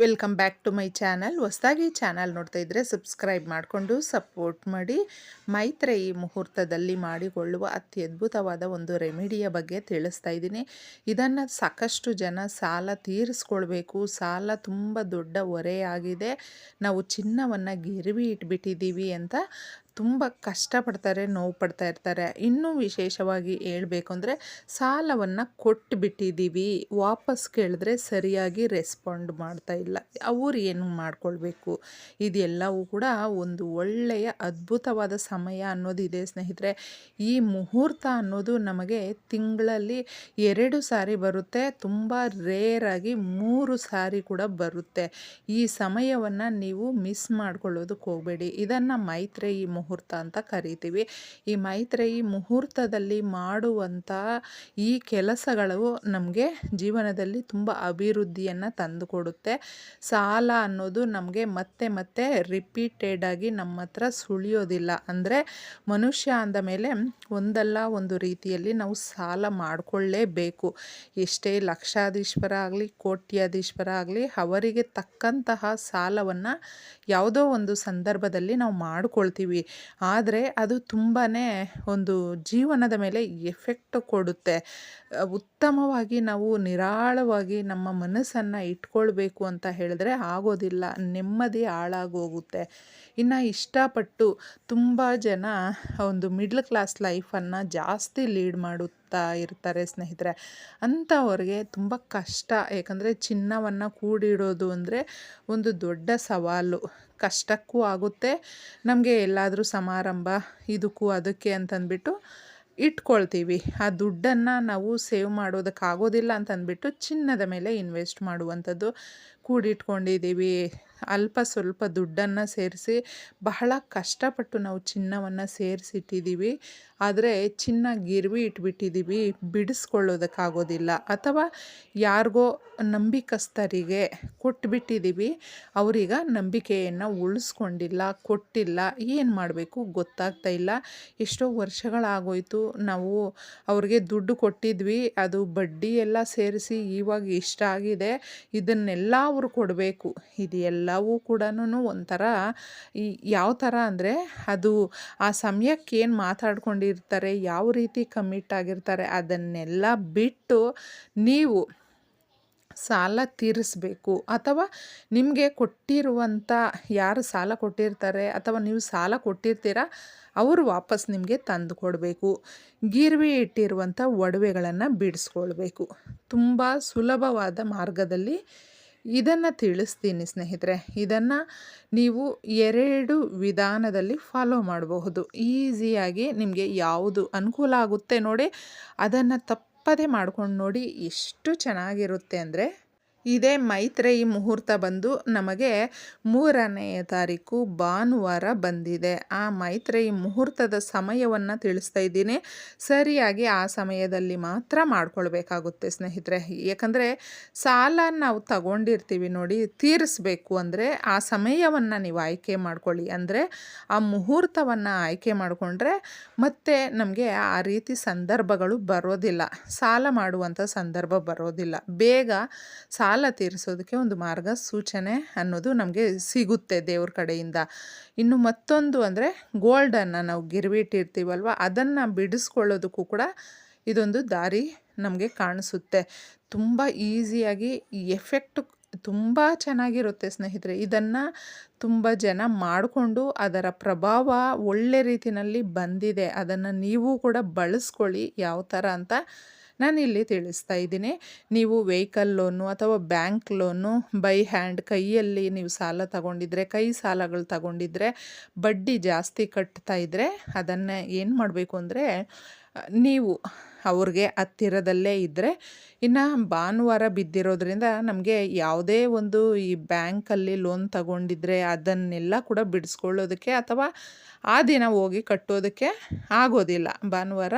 Welcome back to my channel ಹೊಸದಾಗಿ channel ನೋಡ್ತಾ ಇದ್ದರೆ ಸಬ್ಸ್ಕ್ರೈಬ್ ಮಾಡಿಕೊಂಡು ಸಪೋರ್ಟ್ ಮಾಡಿ. ಮೈತ್ರೇಯಿ ಮುಹೂರ್ತದಲ್ಲಿ ಮಾಡಿಕೊಳ್ಳುವ ಅತ್ಯದ್ಭುತವಾದ ಒಂದು ರೆಮಿಡಿಯ ಬಗ್ಗೆ ತಿಳಿಸ್ತಾ ಇದ್ದೀನಿ. ಇದನ್ನು ಸಾಕಷ್ಟು ಜನ ಸಾಲ ತೀರಿಸ್ಕೊಳ್ಬೇಕು. ಸಾಲ ತುಂಬ ದೊಡ್ಡ ಹೊರೆಯಾಗಿದೆ. ನಾವು ಚಿನ್ನವನ್ನು ಗಿರ್ವಿ ಇಟ್ಬಿಟ್ಟಿದ್ದೀವಿ ಅಂತ ತುಂಬ ಕಷ್ಟಪಡ್ತಾರೆ, ನೋವು ಪಡ್ತಾ ಇರ್ತಾರೆ. ಇನ್ನೂ ವಿಶೇಷವಾಗಿ ಹೇಳಬೇಕು ಅಂದರೆ ಸಾಲವನ್ನು ಕೊಟ್ಟು ಬಿಟ್ಟಿದ್ದೀವಿ ವಾಪಸ್ ಕೇಳಿದ್ರೆ ಸರಿಯಾಗಿ ರೆಸ್ಪಾಂಡ್ ಮಾಡ್ತಾ ಇಲ್ಲ. ಅವ್ರು ಏನು ಮಾಡ್ಕೊಳ್ಬೇಕು? ಇದೆಲ್ಲವೂ ಕೂಡ ಒಂದು ಒಳ್ಳೆಯ ಅದ್ಭುತವಾದ ಸಮಯ ಅನ್ನೋದಿದೆ ಸ್ನೇಹಿತರೆ. ಈ ಮುಹೂರ್ತ ಅನ್ನೋದು ನಮಗೆ ತಿಂಗಳಲ್ಲಿ ಎರಡು ಸಾರಿ ಬರುತ್ತೆ, ತುಂಬ ರೇರಾಗಿ ಮೂರು ಸಾರಿ ಕೂಡ ಬರುತ್ತೆ. ಈ ಸಮಯವನ್ನು ನೀವು ಮಿಸ್ ಮಾಡ್ಕೊಳ್ಳೋದಕ್ಕೆ ಹೋಗಬೇಡಿ. ಇದನ್ನು ಮೈತ್ರೇಯಿ ಮುಹೂರ್ತ ಅಂತ ಕರಿತೀವಿ. ಈ ಮೈತ್ರೇಯಿ ಮುಹೂರ್ತದಲ್ಲಿ ಮಾಡುವಂಥ ಈ ಕೆಲಸಗಳು ನಮಗೆ ಜೀವನದಲ್ಲಿ ತುಂಬ ಅಭಿವೃದ್ಧಿಯನ್ನು ತಂದುಕೊಡುತ್ತೆ. ಸಾಲ ಅನ್ನೋದು ನಮಗೆ ಮತ್ತೆ ಮತ್ತೆ ರಿಪೀಟೆಡ್ ಆಗಿ ನಮ್ಮ ಹತ್ರ ಸುಳಿಯೋದಿಲ್ಲ. ಅಂದರೆ ಮನುಷ್ಯ ಅಂದ ಮೇಲೆ ಒಂದಲ್ಲ ಒಂದು ರೀತಿಯಲ್ಲಿ ನಾವು ಸಾಲ ಮಾಡಿಕೊಳ್ಳೇಬೇಕು. ಎಷ್ಟೇ ಲಕ್ಷಾಧೀಶ್ವರ ಆಗಲಿ, ಕೋಟ್ಯಾಧೀಶ್ವರ ಆಗಲಿ, ಅವರಿಗೆ ತಕ್ಕಂತಹ ಸಾಲವನ್ನು ಯಾವುದೋ ಒಂದು ಸಂದರ್ಭದಲ್ಲಿ ನಾವು ಮಾಡ್ಕೊಳ್ತೀವಿ. ಆದರೆ ಅದು ತುಂಬಾ ಒಂದು ಜೀವನದ ಮೇಲೆ ಎಫೆಕ್ಟ್ ಕೊಡುತ್ತೆ. ಉತ್ತಮವಾಗಿ ನಾವು ನಿರಾಳವಾಗಿ ನಮ್ಮ ಮನಸ್ಸನ್ನು ಇಟ್ಕೊಳ್ಬೇಕು ಅಂತ ಹೇಳಿದ್ರೆ ಆಗೋದಿಲ್ಲ. ನೆಮ್ಮದಿ ಹಾಳಾಗೋಗುತ್ತೆ. ಇನ್ನು ಇಷ್ಟಪಟ್ಟು ತುಂಬ ಜನ ಒಂದು ಮಿಡ್ಲ್ ಕ್ಲಾಸ್ ಲೈಫನ್ನು ಜಾಸ್ತಿ ಲೀಡ್ ಮಾಡುತ್ತಾ ಇರ್ತಾರೆ ಸ್ನೇಹಿತರೆ. ಅಂಥವ್ರಿಗೆ ತುಂಬ ಕಷ್ಟ. ಯಾಕಂದರೆ ಚಿನ್ನವನ್ನು ಕೂಡಿಡೋದು ಅಂದರೆ ಒಂದು ದೊಡ್ಡ ಸವಾಲು. ಕಷ್ಟಕ್ಕೂ ಆಗುತ್ತೆ. ನಮಗೆ ಎಲ್ಲಾದರೂ ಸಮಾರಂಭ, ಇದಕ್ಕೂ ಅದಕ್ಕೆ ಅಂತಂದ್ಬಿಟ್ಟು ಇಟ್ಕೊಳ್ತೀವಿ. ಆ ದುಡ್ಡನ್ನು ನಾವು ಸೇವ್ ಮಾಡೋದಕ್ಕಾಗೋದಿಲ್ಲ ಅಂತಂದ್ಬಿಟ್ಟು ಚಿನ್ನದ ಮೇಲೆ ಇನ್ವೆಸ್ಟ್ ಮಾಡುವಂಥದ್ದು ಕೂಡಿಟ್ಕೊಂಡಿದ್ದೀವಿ. ಅಲ್ಪ ಸ್ವಲ್ಪ ದುಡ್ಡನ್ನು ಸೇರಿಸಿ ಬಹಳ ಕಷ್ಟಪಟ್ಟು ನಾವು ಚಿನ್ನವನ್ನು ಸೇರಿಸಿಟ್ಟಿದ್ದೀವಿ ಆದರೆ ಚಿನ್ನ ಗಿರ್ವಿ ಇಟ್ಬಿಟ್ಟಿದ್ದೀವಿ ಬಿಡಿಸ್ಕೊಳ್ಳೋದಕ್ಕಾಗೋದಿಲ್ಲ. ಅಥವಾ ಯಾರಿಗೋ ನಂಬಿಕಸ್ಥರಿಗೆ ಕೊಟ್ಬಿಟ್ಟಿದ್ದೀವಿ ಅವರೀಗ ನಂಬಿಕೆಯನ್ನು ಉಳಿಸ್ಕೊಂಡಿಲ್ಲ, ಕೊಟ್ಟಿಲ್ಲ. ಏನು ಮಾಡಬೇಕು? ಗೊತ್ತಾಗ್ತಾ ಇಲ್ಲ. ಎಷ್ಟೋ ವರ್ಷಗಳಾಗೋಯ್ತು ನಾವು ಅವ್ರಿಗೆ ದುಡ್ಡು ಕೊಟ್ಟಿದ್ವಿ. ಅದು ಬಡ್ಡಿ ಎಲ್ಲ ಸೇರಿಸಿ ಇವಾಗ ಇಷ್ಟ ಆಗಿದೆ ಇದನ್ನೆಲ್ಲ ಅವರು ಕೊಡಬೇಕು. ಇದು ಎಲ್ಲವೂ ಕೂಡ ಒಂಥರ ಯಾವ ಥರ ಅಂದರೆ ಅದು ಆ ಸಮಯಕ್ಕೆ ಏನು ಮಾತಾಡ್ಕೊಂಡಿರ್ತಾರೆ, ಯಾವ ರೀತಿ ಕಮಿಟ್ ಆಗಿರ್ತಾರೆ ಅದನ್ನೆಲ್ಲ ಬಿಟ್ಟು ನೀವು ಸಾಲ ತೀರಿಸಬೇಕು. ಅಥವಾ ನಿಮಗೆ ಕೊಟ್ಟಿರುವಂಥ ಯಾರು ಸಾಲ ಕೊಟ್ಟಿರ್ತಾರೆ ಅಥವಾ ನೀವು ಸಾಲ ಕೊಟ್ಟಿರ್ತೀರ, ಅವರು ವಾಪಸ್ ನಿಮಗೆ ತಂದು ಕೊಡಬೇಕು. ಗಿರ್ವಿ ಇಟ್ಟಿರುವಂಥ ಒಡವೆಗಳನ್ನು ಬಿಡಿಸ್ಕೊಳ್ಬೇಕು. ತುಂಬ ಸುಲಭವಾದ ಮಾರ್ಗದಲ್ಲಿ ಇದನ್ನು ತಿಳಿಸ್ತೀನಿ ಸ್ನೇಹಿತರೆ. ಇದನ್ನು ನೀವು ಎರಡು ವಿಧಾನದಲ್ಲಿ ಫಾಲೋ ಮಾಡಬಹುದು. ಈಸಿಯಾಗಿ ನಿಮಗೆ ಯಾವುದು ಅನುಕೂಲ ಆಗುತ್ತೆ ನೋಡಿ, ಅದನ್ನು ತಪ್ಪದೇ ಮಾಡ್ಕೊಂಡು ನೋಡಿ ಎಷ್ಟು ಚೆನ್ನಾಗಿರುತ್ತೆ ಅಂದರೆ ಇದೇ ಮೈತ್ರೇಯಿ ಮುಹೂರ್ತ ಬಂದು ನಮಗೆ ಮೂರನೆಯ ತಾರೀಕು ಭಾನುವಾರ ಬಂದಿದೆ. ಆ ಮೈತ್ರೇಯಿ ಮುಹೂರ್ತದ ಸಮಯವನ್ನು ತಿಳಿಸ್ತಾ ಇದ್ದೀನಿ. ಸರಿಯಾಗಿ ಆ ಸಮಯದಲ್ಲಿ ಮಾತ್ರ ಮಾಡ್ಕೊಳ್ಬೇಕಾಗುತ್ತೆ ಸ್ನೇಹಿತರೆ. ಯಾಕಂದರೆ ಸಾಲ ನಾವು ತಗೊಂಡಿರ್ತೀವಿ ನೋಡಿ, ತೀರಿಸ್ಬೇಕು ಅಂದರೆ ಆ ಸಮಯವನ್ನು ನೀವು ಆಯ್ಕೆ ಮಾಡ್ಕೊಳ್ಳಿ. ಅಂದರೆ ಆ ಮುಹೂರ್ತವನ್ನು ಆಯ್ಕೆ ಮಾಡಿಕೊಂಡ್ರೆ ಮತ್ತೆ ನಮಗೆ ಆ ರೀತಿ ಸಂದರ್ಭಗಳು ಬರೋದಿಲ್ಲ. ಸಾಲ ಮಾಡುವಂಥ ಸಂದರ್ಭ ಬರೋದಿಲ್ಲ. ಬೇಗ ಸಾಲ ಸಾಲ ತೀರಿಸೋದಕ್ಕೆ ಒಂದು ಮಾರ್ಗ, ಸೂಚನೆ ಅನ್ನೋದು ನಮಗೆ ಸಿಗುತ್ತೆ ದೇವ್ರ ಕಡೆಯಿಂದ. ಇನ್ನು ಮತ್ತೊಂದು ಅಂದರೆ ಗೋಲ್ಡನ್ನು ನಾವು ಗಿರ್ವಿಟ್ಟಿರ್ತೀವಲ್ವ, ಅದನ್ನು ಬಿಡಿಸ್ಕೊಳ್ಳೋದಕ್ಕೂ ಕೂಡ ಇದೊಂದು ದಾರಿ ನಮಗೆ ಕಾಣಿಸುತ್ತೆ. ತುಂಬ ಈಸಿಯಾಗಿ ಎಫೆಕ್ಟ್ ತುಂಬ ಚೆನ್ನಾಗಿರುತ್ತೆ ಸ್ನೇಹಿತರೆ. ಇದನ್ನು ತುಂಬ ಜನ ಮಾಡಿಕೊಂಡು ಅದರ ಪ್ರಭಾವ ಒಳ್ಳೆ ರೀತಿಯಲ್ಲಿ ಬಂದಿದೆ. ಅದನ್ನು ನೀವು ಕೂಡ ಬಳಸ್ಕೊಳ್ಳಿ ಯಾವ ಥರ ಅಂತ ನಾನಿಲ್ಲಿ ತಿಳಿಸ್ತಾ ಇದ್ದೀನಿ. ನೀವು ವೆಹಿಕಲ್ ಲೋನು ಅಥವಾ ಬ್ಯಾಂಕ್ ಲೋನು ಬೈ ಹ್ಯಾಂಡ್ ಕೈಯಲ್ಲಿ ನೀವು ಸಾಲ ತಗೊಂಡಿದ್ರೆ, ಕೈ ಸಾಲಗಳು ತಗೊಂಡಿದ್ರೆ, ಬಡ್ಡಿ ಜಾಸ್ತಿ ಕಟ್ತಾ ಇದ್ದರೆ ಅದನ್ನು ಏನು ಮಾಡಬೇಕು ಅಂದರೆ, ನೀವು ಅವ್ರಿಗೆ ಹತ್ತಿರದಲ್ಲೇ ಇದ್ದರೆ ಇನ್ನು ಭಾನುವಾರ ಬಿದ್ದಿರೋದ್ರಿಂದ ನಮಗೆ ಯಾವುದೇ ಒಂದು ಈ ಬ್ಯಾಂಕಲ್ಲಿ ಲೋನ್ ತಗೊಂಡಿದ್ರೆ ಅದನ್ನೆಲ್ಲ ಕೂಡ ಬಿಡಿಸ್ಕೊಳ್ಳೋದಕ್ಕೆ ಅಥವಾ ಆ ದಿನ ಹೋಗಿ ಕಟ್ಟೋದಕ್ಕೆ ಆಗೋದಿಲ್ಲ. ಭಾನುವಾರ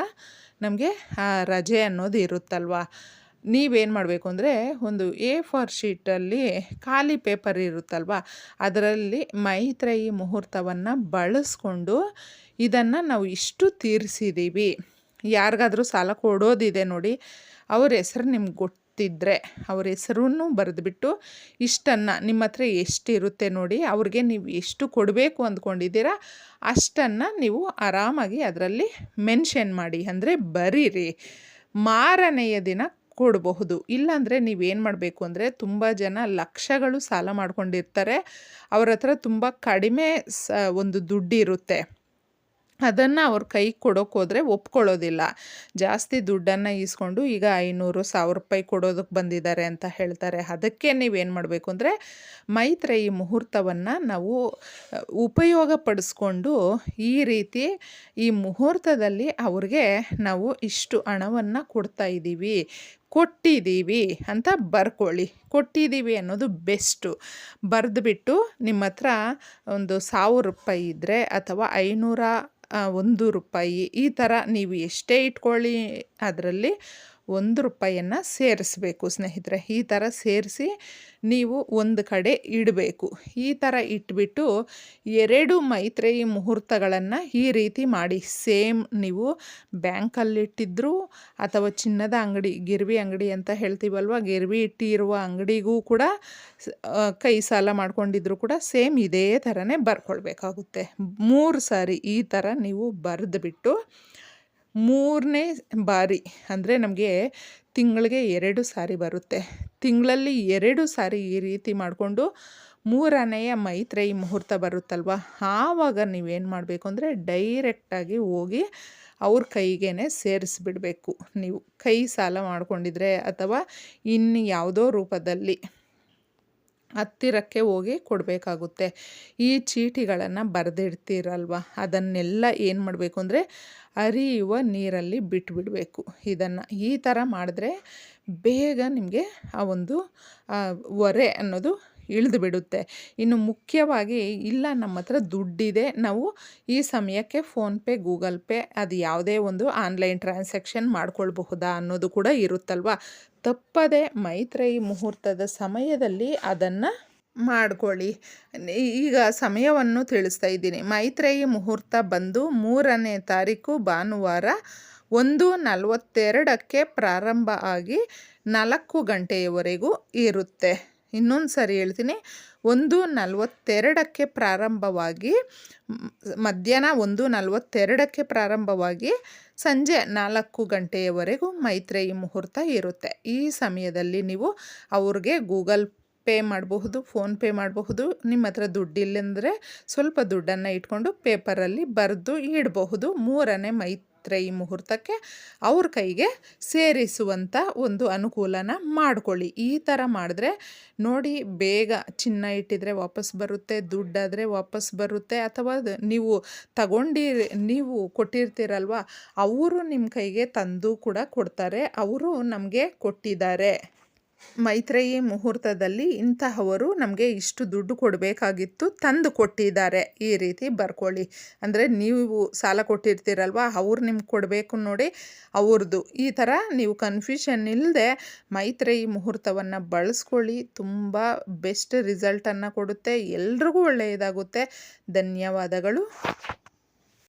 ನಮಗೆ ರಜೆ ಅನ್ನೋದು ಇರುತ್ತಲ್ವ? ನೀವೇನು ಮಾಡಬೇಕು ಅಂದರೆ ಒಂದು ಎ ಫಾರ್ ಶೀಟಲ್ಲಿ ಖಾಲಿ ಪೇಪರ್ ಇರುತ್ತಲ್ವ? ಅದರಲ್ಲಿ ಮೈತ್ರೇಯಿ ಮುಹೂರ್ತವನ್ನು ಬಳಸ್ಕೊಂಡು ಇದನ್ನು ನಾವು ಇಷ್ಟು ತೀರಿಸಿದ್ದೀವಿ ಯಾರಿಗಾದ್ರೂ ಸಾಲ ಕೊಡೋದಿದೆ ನೋಡಿ, ಅವ್ರ ಹೆಸರು ನಿಮ್ಗೆ ಗೊತ್ತು ಗೊತ್ತಿದ್ದರೆ ಅವ್ರ ಹೆಸರನ್ನು ಬರೆದುಬಿಟ್ಟು ಇಷ್ಟನ್ನು ನಿಮ್ಮ ಹತ್ರ ಎಷ್ಟಿರುತ್ತೆ ನೋಡಿ, ಅವ್ರಿಗೆ ನೀವು ಎಷ್ಟು ಕೊಡಬೇಕು ಅಂದ್ಕೊಂಡಿದ್ದೀರಾ, ಅಷ್ಟನ್ನು ನೀವು ಆರಾಮಾಗಿ ಅದರಲ್ಲಿ ಮೆನ್ಷನ್ ಮಾಡಿ. ಅಂದರೆ ಬರೀರಿ, ಮಾರನೆಯ ದಿನ ಕೊಡಬಹುದು. ಇಲ್ಲಾಂದರೆ ನೀವೇನು ಮಾಡಬೇಕು ಅಂದರೆ ತುಂಬ ಜನ ಲಕ್ಷಗಳು ಸಾಲ ಮಾಡ್ಕೊಂಡಿರ್ತಾರೆ, ಅವ್ರ ಹತ್ರ ತುಂಬ ಕಡಿಮೆ ಸ, ಒಂದು ದುಡ್ಡಿರುತ್ತೆ. ಅದನ್ನು ಅವ್ರ ಕೈ ಕೊಡೋಕ್ಕೋದ್ರೆ ಒಪ್ಕೊಳ್ಳೋದಿಲ್ಲ. ಜಾಸ್ತಿ ದುಡ್ಡನ್ನು ಈಸ್ಕೊಂಡು ಈಗ ಐನೂರು ಸಾವಿರ ರೂಪಾಯಿ ಕೊಡೋದಕ್ಕೆ ಬಂದಿದ್ದಾರೆ ಅಂತ ಹೇಳ್ತಾರೆ. ಅದಕ್ಕೆ ನೀವೇನು ಮಾಡಬೇಕು ಅಂದರೆ ಮೈತ್ರೇಯಿ ಮುಹೂರ್ತವನ್ನು ನಾವು ಉಪಯೋಗ ಪಡಿಸ್ಕೊಂಡು ಈ ರೀತಿ ಈ ಮುಹೂರ್ತದಲ್ಲಿ ಅವ್ರಿಗೆ ನಾವು ಇಷ್ಟು ಹಣವನ್ನು ಕೊಡ್ತಾ ಇದ್ದೀವಿ ಕೊಟ್ಟಿದ್ದೀವಿ ಅಂತ ಬರ್ಕೊಳ್ಳಿ. ಕೊಟ್ಟಿದ್ದೀವಿ ಅನ್ನೋದು ಬೆಸ್ಟು. ಬರೆದುಬಿಟ್ಟು ನಿಮ್ಮ ಹತ್ರ ಒಂದು ಸಾವಿರ ರೂಪಾಯಿ ಇದ್ದರೆ ಅಥವಾ ಐನೂರ ಒಂದು ರೂಪಾಯಿ ಈ ಥರ ನೀವು ಎಷ್ಟೇ ಇಟ್ಕೊಳ್ಳಿ, ಅದರಲ್ಲಿ ಒಂದು ರೂಪಾಯಿಯನ್ನು ಸೇರಿಸಬೇಕು ಸ್ನೇಹಿತರೆ. ಈ ಥರ ಸೇರಿಸಿ ನೀವು ಒಂದು ಕಡೆ ಇಡಬೇಕು. ಈ ಥರ ಇಟ್ಬಿಟ್ಟು ಎರಡು ಮೈತ್ರೇಯಿ ಮುಹೂರ್ತಗಳನ್ನು ಈ ರೀತಿ ಮಾಡಿ. ಸೇಮ್ ನೀವು ಬ್ಯಾಂಕಲ್ಲಿಟ್ಟಿದ್ರು ಅಥವಾ ಚಿನ್ನದ ಅಂಗಡಿ, ಗಿರ್ವಿ ಅಂಗಡಿ ಅಂತ ಹೇಳ್ತೀವಲ್ವ? ಗಿರ್ವಿ ಇಟ್ಟಿರುವ ಅಂಗಡಿಗೂ ಕೂಡ ಕೈ ಸಾಲ ಮಾಡ್ಕೊಂಡಿದ್ರು ಕೂಡ ಸೇಮ್ ಇದೇ ಥರನೇ ಬರ್ಕೊಳ್ಬೇಕಾಗುತ್ತೆ. ಮೂರು ಸಾರಿ ಈ ಥರ ನೀವು ಬರೆದುಬಿಟ್ಟು ಮೂರನೇ ಬಾರಿ ಅಂದರೆ ನಮಗೆ ತಿಂಗಳಿಗೆ ಎರಡು ಸಾರಿ ಬರುತ್ತೆ. ತಿಂಗಳಲ್ಲಿ ಎರಡು ಸಾರಿ ಈ ರೀತಿ ಮಾಡಿಕೊಂಡು ಮೂರನೆಯ ಮೈತ್ರೇಯಿ ಮುಹೂರ್ತ ಬರುತ್ತಲ್ವ? ಆವಾಗ ನೀವೇನು ಮಾಡಬೇಕು ಅಂದರೆ ಡೈರೆಕ್ಟಾಗಿ ಹೋಗಿ ಅವ್ರ ಕೈಗೇ ಸೇರಿಸ್ಬಿಡಬೇಕು ನೀವು. ಕೈ ಸಾಲ ಮಾಡಿಕೊಂಡಿದ್ರೆ ಅಥವಾ ಇನ್ನು ಯಾವುದೋ ರೂಪದಲ್ಲಿ. ಹತ್ತಿರಕ್ಕೆ ಹೋಗಿ ಕೊಡಬೇಕಾಗುತ್ತೆ. ಈ ಚೀಟಿಗಳನ್ನು ಬರೆದಿಡ್ತೀರಲ್ವ? ಅದನ್ನೆಲ್ಲ ಏನು ಮಾಡಬೇಕು ಅಂದರೆ ಹರಿಯುವ ನೀರಲ್ಲಿ ಬಿಟ್ಬಿಡಬೇಕು. ಇದನ್ನು ಈ ಥರ ಮಾಡಿದ್ರೆ ಬೇಗ ನಿಮಗೆ ಆ ಒಂದು ಒರೆ ಅನ್ನೋದು ಇಳಿದು ಬಿಡುತ್ತೆ. ಇನ್ನು ಮುಖ್ಯವಾಗಿ ಇಲ್ಲ, ನಮ್ಮ ಹತ್ರ ದುಡ್ಡಿದೆ. ನಾವು ಈ ಸಮಯಕ್ಕೆ ಫೋನ್ಪೇ ಗೂಗಲ್ ಪೇ ಅದು ಯಾವುದೇ ಒಂದು ಆನ್ಲೈನ್ ಟ್ರಾನ್ಸಾಕ್ಷನ್ ಮಾಡ್ಕೊಳ್ಬಹುದಾ ಅನ್ನೋದು ಕೂಡ ಇರುತ್ತಲ್ವ? ತಪ್ಪದೆ ಮೈತ್ರೇಯಿ ಮುಹೂರ್ತದ ಸಮಯದಲ್ಲಿ ಅದನ್ನು ಮಾಡಿಕೊಳ್ಳಿ. ಈಗ ಸಮಯವನ್ನು ತಿಳಿಸ್ತಾ ಇದ್ದೀನಿ. ಮೈತ್ರೇಯಿ ಮುಹೂರ್ತ ಬಂದು ಮೂರನೇ ತಾರೀಕು ಭಾನುವಾರ ಒಂದು ನಲವತ್ತೆರಡಕ್ಕೆ ಪ್ರಾರಂಭ ಆಗಿ ನಾಲ್ಕು ಗಂಟೆಯವರೆಗೂ ಇರುತ್ತೆ. ಇನ್ನೊಂದು ಸರಿ ಹೇಳ್ತೀನಿ. ಒಂದು ನಲವತ್ತೆರಡಕ್ಕೆ ಪ್ರಾರಂಭವಾಗಿ ಮ್, ಮಧ್ಯಾಹ್ನ ಒಂದು ನಲವತ್ತೆರಡಕ್ಕೆ ಪ್ರಾರಂಭವಾಗಿ ಸಂಜೆ ನಾಲ್ಕು ಗಂಟೆಯವರೆಗೂ ಮೈತ್ರೇಯಿ ಮುಹೂರ್ತ ಇರುತ್ತೆ. ಈ ಸಮಯದಲ್ಲಿ ನೀವು ಅವ್ರಿಗೆ ಗೂಗಲ್ ಪೇ ಮಾಡಬಹುದು ಫೋನ್ಪೇ ಮಾಡಬಹುದು ನಿಮ್ಮ ಹತ್ರ ದುಡ್ಡಿಲ್ಲಂದರೆ ಸ್ವಲ್ಪ ದುಡ್ಡನ್ನು ಇಟ್ಕೊಂಡು ಪೇಪರಲ್ಲಿ ಬರೆದು ಇಡಬಹುದು. ಮೂರನೇ ಮೈತ್ರೇಯಿ ಮುಹೂರ್ತಕ್ಕೆ ಅವ್ರ ಕೈಗೆ ಸೇರಿಸುವಂಥ ಒಂದು ಅನುಕೂಲನ ಮಾಡಿಕೊಳ್ಳಿ. ಈ ಥರ ಮಾಡಿದ್ರೆ ನೋಡಿ ಬೇಗ ಚಿನ್ನ ಇಟ್ಟಿದ್ರೆ ವಾಪಸ್ ಬರುತ್ತೆ, ದುಡ್ಡಾದರೆ ವಾಪಸ್ ಬರುತ್ತೆ ಅಥವಾ ನೀವು ತಗೊಂಡಿ ನೀವು ಕೊಟ್ಟಿರ್ತೀರಲ್ವ, ಅವರು ನಿಮ್ಮ ಕೈಗೆ ತಂದು ಕೂಡ ಕೊಡ್ತಾರೆ, ಅವರು ನಮಗೆ ಕೊಟ್ಟಿದ್ದಾರೆ. ಮೈತ್ರೇಯಿ ಮುಹೂರ್ತದಲ್ಲಿ ಇಂತಹವರು ನಮಗೆ ಇಷ್ಟು ದುಡ್ಡು ಕೊಡಬೇಕಾಗಿತ್ತು, ತಂದು ಕೊಟ್ಟಿದ್ದಾರೆ. ಈ ರೀತಿ ಬರ್ಕೊಳ್ಳಿ. ಅಂದರೆ ನೀವು ಸಾಲ ಕೊಟ್ಟಿರ್ತೀರಲ್ವ, ಅವ್ರು ನಿಮ್ಗೆ ಕೊಡಬೇಕು ನೋಡಿ ಅವ್ರದ್ದು ಈ ಥರ ನೀವು ಕನ್ಫ್ಯೂಷನ್ ಇಲ್ಲದೆ ಮೈತ್ರೇಯಿ ಮುಹೂರ್ತವನ್ನು ಬಳಸ್ಕೊಳ್ಳಿ. ತುಂಬ ಬೆಸ್ಟ್ ರಿಸಲ್ಟನ್ನು ಕೊಡುತ್ತೆ. ಎಲ್ರಿಗೂ ಒಳ್ಳೆಯದಾಗುತ್ತೆ. ಧನ್ಯವಾದಗಳು.